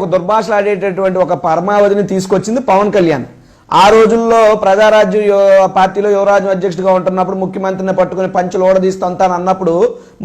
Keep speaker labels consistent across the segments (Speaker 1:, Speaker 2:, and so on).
Speaker 1: ఒక దుర్భాషలాడేటటువంటి ఒక పరమావధిని తీసుకొచ్చింది పవన్ కళ్యాణ్. ఆ రోజుల్లో ప్రజారాజ్యం పార్టీలో యువరాజు అధ్యక్షుడిగా ఉంటున్నప్పుడు ముఖ్యమంత్రిని పట్టుకుని పంచులు ఓడదీస్తాను అన్నప్పుడు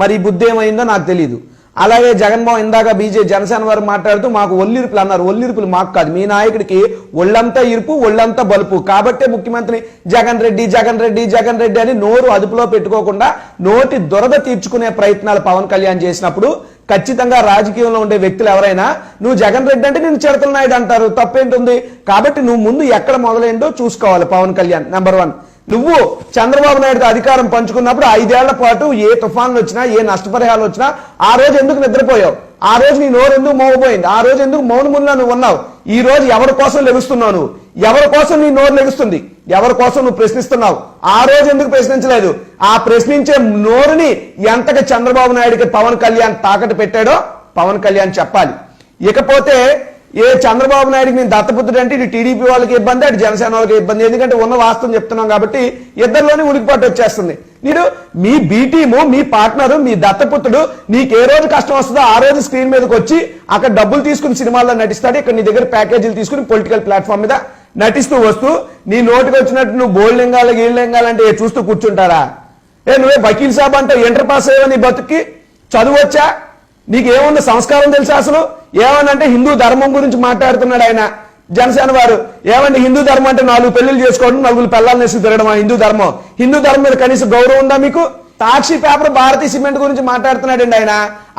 Speaker 1: మరి బుద్ధి ఏమైందో నాకు తెలియదు అలాగే జగన్మోహన్ ఇందాక బీజే జనసేన వారు మాట్లాడుతూ మాకు ఒల్లిరుపులు అన్నారు. ఒల్లిరుపులు మాకు కాదు. మీ నాయకుడికి ఒళ్ళంతా ఇరుపు ఒళ్ళంతా బలుపు. కాబట్టే ముఖ్యమంత్రి జగన్ రెడ్డి జగన్ రెడ్డి జగన్ రెడ్డి అని నోరు అదుపులో పెట్టుకోకుండా నోటి దురద తీర్చుకునే ప్రయత్నాలు పవన్ కళ్యాణ్ చేసినప్పుడు ఖచ్చితంగా రాజకీయంలో ఉండే వ్యక్తులు ఎవరైనా నువ్వు జగన్ రెడ్డి అంటే నేను చిడతల నాయుడు అంటారు తప్పేంటుంది? కాబట్టి నువ్వు ముందు ఎక్కడ మొదలైందో చూసుకోవాలి పవన్ కళ్యాణ్ నెంబర్ వన్ నువ్వు చంద్రబాబు నాయుడుతో అధికారం పంచుకున్నప్పుడు ఐదేళ్ళ పాటు ఏ తుఫాన్లు వచ్చినా ఏ నష్టపరిహారాలు వచ్చినా ఆ రోజు ఎందుకు నిద్రపోయావు? ఆ రోజు నీ నోరు ఎందుకు మోగపోయింది? ఆ రోజు ఎందుకు మౌనముల్లా నువ్వు ఉన్నావు? ఈ రోజు ఎవరి కోసం లెగుస్తున్నావు నువ్వు? ఎవరి కోసం నీ నోరు లెగుస్తుంది? ఎవరి కోసం నువ్వు ప్రశ్నిస్తున్నావు? ఆ రోజు ఎందుకు ప్రశ్నించలేదు? ఆ ప్రశ్నించే నోరుని ఎంతగా చంద్రబాబు నాయుడికి పవన్ కళ్యాణ్ తాకట్టు పెట్టాడో పవన్ కళ్యాణ్ చెప్పాలి. ఇకపోతే ఏ చంద్రబాబు నాయుడికి నేను దత్తపుత్రుడు అంటే ఇటు టీడీపీ వాళ్ళకి ఇబ్బంది అటు జనసేన వాళ్ళకి ఇబ్బంది. ఎందుకంటే ఉన్న వాస్తవం చెప్తున్నాం కాబట్టి ఇద్దరిలోనే ఉనికిపాటు వచ్చేస్తుంది. నేను మీ బీ టీము మీ పార్ట్నర్ మీ దత్తపుత్రుడు నీకు ఏ రోజు కష్టం వస్తుందో ఆ రోజు స్క్రీన్ మీదకి వచ్చి అక్కడ డబ్బులు తీసుకుని సినిమాల్లో నటిస్తాడు. ఇక్కడ నీ దగ్గర ప్యాకేజీలు తీసుకుని పొలిటికల్ ప్లాట్ఫామ్ మీద నటిస్తూ వస్తూ నీ నోటికి వచ్చినట్టు నువ్వు బోల్డ్ లింగాలు గీళ్ళింగాలంటే చూస్తూ కూర్చుంటారా? ఏ నువ్వే వకీల్ సాబ్ అంటే ఇంటర్ పాస్ అయ్యావు నీ బతుక్కి? చదువచ్చా నీకు ఏముంది సంస్కారం తెలుసా అసలు? ఏమనంటే హిందూ ధర్మం గురించి మాట్లాడుతున్నాడు ఆయన. జనసేన వారు ఏమంటే హిందూ ధర్మం అంటే నాలుగు పెళ్ళిళ్ళు చేసుకోవడం నలుగురు పిల్లల్ని తిరగడం హిందూ ధర్మం హిందూ ధర్మం మీద కనీసం గౌరవం ఉందా మీకు? సాక్షి పేపర్ భారతీయ సిమెంట్ గురించి మాట్లాడుతున్నాడండి ఆయన.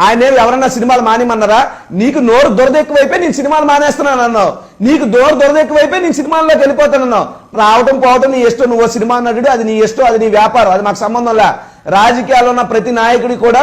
Speaker 1: ఆయన ఏం ఎవరన్నా సినిమాలు మానేమన్నారా నీకు నోరు దురదెక్కువైపోయి నేను సినిమాలు మానేస్తున్నాను అన్నావు. నీకు దూర దురదెక్కువైపోయి నేను సినిమాల్లోకి వెళ్ళిపోతానన్నావు రావటం పోవటం నీ ఇష్టం నువ్వు సినిమా నటుడు అది నీ ఇష్టం అది నీ వ్యాపారం అది మాకు సంబంధం లే. రాజకీయాల్లో ఉన్న ప్రతి నాయకుడికి కూడా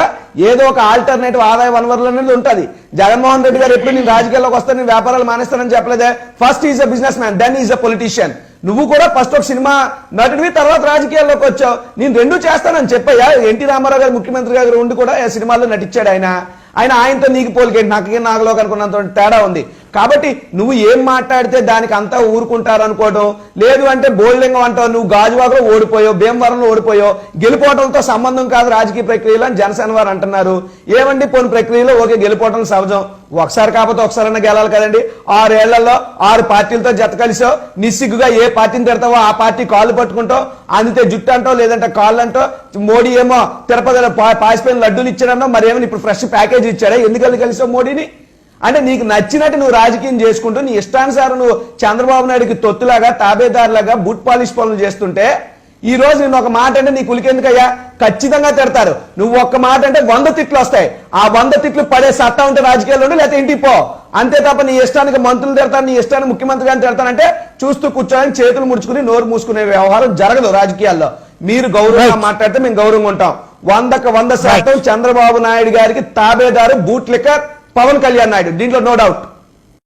Speaker 1: ఏదో ఒక ఆల్టర్నేటివ్ ఆదాయ వనరులు అనేది ఉంటుంది. జగన్మోహన్ రెడ్డి గారు ఎప్పుడు నేను రాజకీయాల్లోకి వస్తే నేను వ్యాపారాలు మానేస్తానని చెప్పలేదే. First is a businessman then is a politician నువ్వు కూడా ఫస్ట్ ఒక సినిమా నటుడివి తర్వాత రాజకీయాల్లోకి వచ్చావు. నేను రెండు చేస్తానని చెప్పయ్యా. ఎన్టీ రామారావు గారు ముఖ్యమంత్రి గారు ఉండి కూడా ఆ సినిమాల్లో నటించాడు ఆయన? ఆయన ఆయనతో నీకు పోలికేంటి? నాకు నాగలో అనుకున్నంత తేడా ఉంది. కాబట్టి నువ్వు ఏం మాట్లాడితే దానికి అంతా ఊరుకుంటారు అనుకోవడం లేదు అంటే బోల్డింగ్ అంటావు నువ్వు గాజువాకలో ఓడిపోయావు భీమవరంలో ఓడిపోయావు గెలిపోవడంతో సంబంధం కాదు రాజకీయ ప్రక్రియలో అని జనసేన వారు అంటున్నారు. ఏమండి పోని ప్రక్రియలో? ఓకే గెలిపోవడం సహజం. ఒకసారి కాకపోతే ఒకసారైనా గెలాలి కదండి. ఆరేళ్ళలో ఆరు పార్టీలతో జత కలిసావు. నిస్సిగ్గుగా ఏ పార్టీని తిడతావో ఆ పార్టీ కాళ్ళు పట్టుకుంటావు. అందితే జుట్టు అంటావు లేదంటే కాళ్ళు అంటావు. మోడీ ఏమో తిరుపతిలో పా- పాసిపోయిన లడ్డూలు ఇచ్చాడన్నా మరి ఏమో ఇప్పుడు ఫ్రెష్ ప్యాకేజ్ ఇచ్చాడా? ఎందుకని కలిసావు మోడీని? అంటే నీకు నచ్చినట్టు నువ్వు రాజకీయం చేసుకుంటూ నీ ఇష్టానుసారం నువ్వు చంద్రబాబు నాయుడికి తొత్తులాగా తాబేదారులాగా బూట్ పాలిష్ పనులు చేస్తుంటే ఈ రోజు నేను ఒక మాట అంటే నీకు ఉలికెందుకయ్యా ఖచ్చితంగా తిడతారు. నువ్వు ఒక్క మాట అంటే వంద తిట్లు వస్తాయి. ఆ వంద తిట్లు పడే సత్తా ఉంటే రాజకీయాల్లో లేకపోతే ఇంటికి పో. అంతే తప్ప నీ ఇష్టానికి మంత్రులు తిడతాను నీ ఇష్టానికి ముఖ్యమంత్రి గారిని తిడతానంటే చూస్తూ కూర్చొని చేతులు ముడుచుకుని నోరు మూసుకునే వ్యవహారం జరగదు రాజకీయాల్లో. మీరు గౌరవంగా మాట్లాడితే మేము గౌరవంగా ఉంటాం. వందకు వంద శాతం చంద్రబాబు నాయుడు గారికి తాబేదారు బూట్ లిక్కర్ పవన్ కళ్యాణ్ నాయుడు దీంట్లో నో డౌట్